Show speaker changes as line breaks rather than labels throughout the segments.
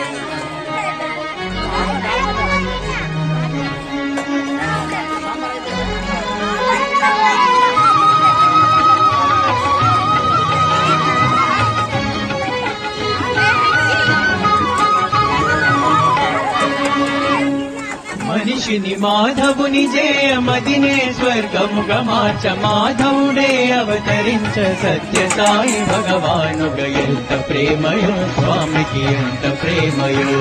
Yeah. మనిషిని మాధవుని జయమదినే స్వర్గముగ మార్చ మాధవుడే అవతరించ సత్య సాయి భగవానుగ. ఎంత ప్రేమయో స్వామికి ఎంత ప్రేమయో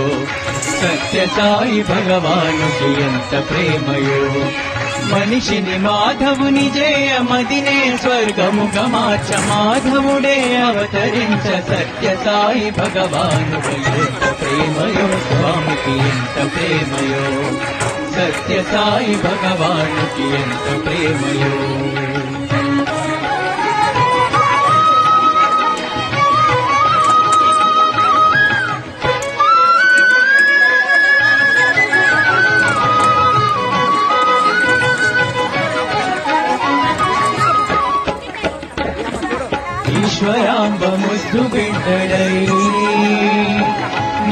సత్య సాయి భగవానుకి ఎంత ప్రేమయో మనిషిని మాధవుని జయమదినే స్వర్గముగ మార్చ మాధవుడే అవతరించ సత్య సాయి భగవాను ఎంత ప్రేమయో స్వామికి ఎంత ప్రేమయో సత్య సాయి భగవానుకి ఎంత ప్రేమయో. ఈశ్వరాంబ ముద్దు బిడ్డడై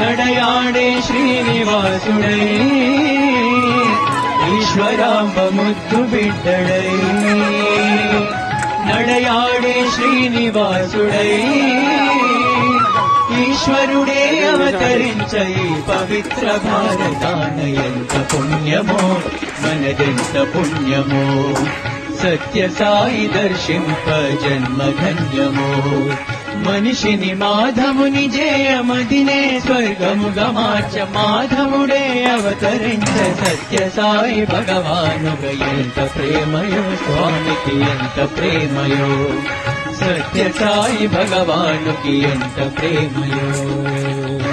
నడయాడే శ్రీనివాసుడై. ఈశ్వరాంబ ముద్దు బిడ్డడై నడయాడే శ్రీనివాసుడై ఈశ్వరుడే అవతరించై పవిత్ర భారతాన ఎంత పుణ్యమో మనదెంత పుణ్యమో సత్య సాయి దర్శింప జన్మ ధన్యమో మనిషిని మాధవుని జయమదినే స్వర్గము గమాచ మాధవుడే అవతరించ సత్య సాయి భగవానుగ. ఎంత ప్రేమయో స్వామికి ఎంత ప్రేమయో. సత్య సాయి భగవానుకి ఎంత ప్రేమయో.